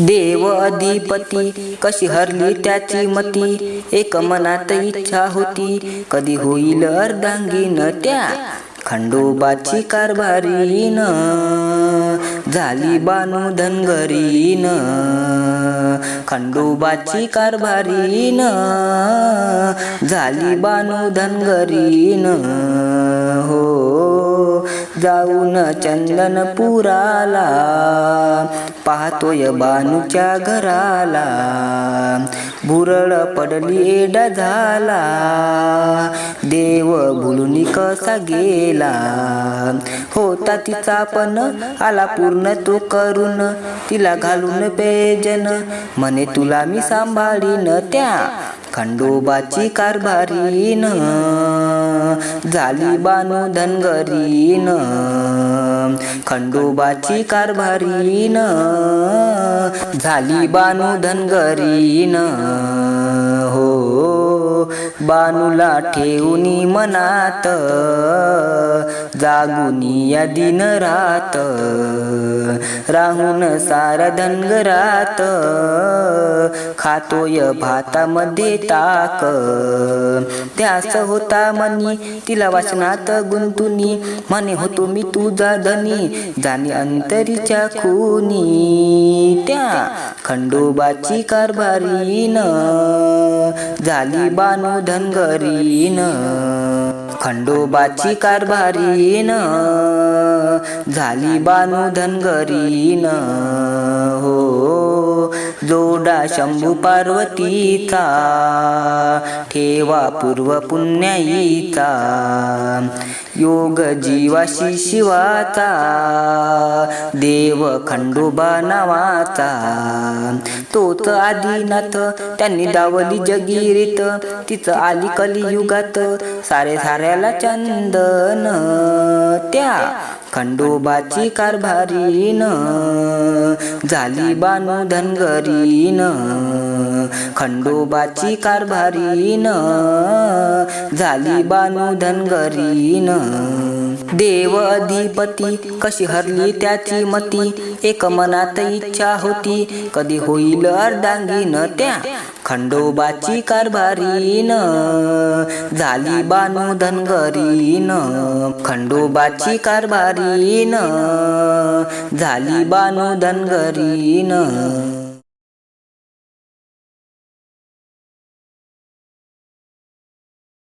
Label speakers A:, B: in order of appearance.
A: देव अधिपती कशी हरली त्याची मती? एक मनात इच्छा होती कधी होईल अर्धांगीन त्या खंडोबाची कारभारीन. झाली बानू धनगरीन खंडोबाची कारभारीन. झाली बानू धनगरीन. जाऊन चंदनपुराला पाहतोय बानूच्या घराला. भुरळ पडली एडा झाला देव भुलून कसा गेला. होता तिचा पण आला पूर्ण तो करून. तिला घालून पेजन. म्हणे तुला मी सांभाळीन त्या खंडोबाची कारभारीन. झाली बानू धनगरीन खंडोबाची कारभारीन. झाली बानू धनगरीन हो बानूला ठेवूनी मनात जागुनी या दिन रात. राहून सारा धनगरात खातोय भातामध्ये ताक. त्यास होता मनी तिला वाचनात गुंतुनी. म्हणे होतो मी तुझा धनी जाणी अंतरीच्या खुनी. त्या खंडोबाची कारभारीन. झाली बानू धनगरीन. खंडोबाची कारभारी कारभारीन झाली बानू धनगरीन न जोडा शंभू पार्वतीचा ठेवा पूर्व पुण्याईचा योग जीवाशी शिवाचा देव खंडोबा नावाचा. तोच आदिनाथ त्यांनी दावली जगिरीत तिचं आली कलियुगात सारे साऱ्याला चंदन त्या खंडोबाची कारभारीन. झाली बानू धनगरीन खंडोबाची कारभारीन झाली बानू धनगरीन. देव अधिपती कशी हरली त्याची मती? एक मनात इच्छा होती कधी होईल अर्धांगीन त्या खंडोबाची कारभारीन. झाली बानू धनगरीन खंडोबाची कारभारीन. झाली बानू धनगरीन.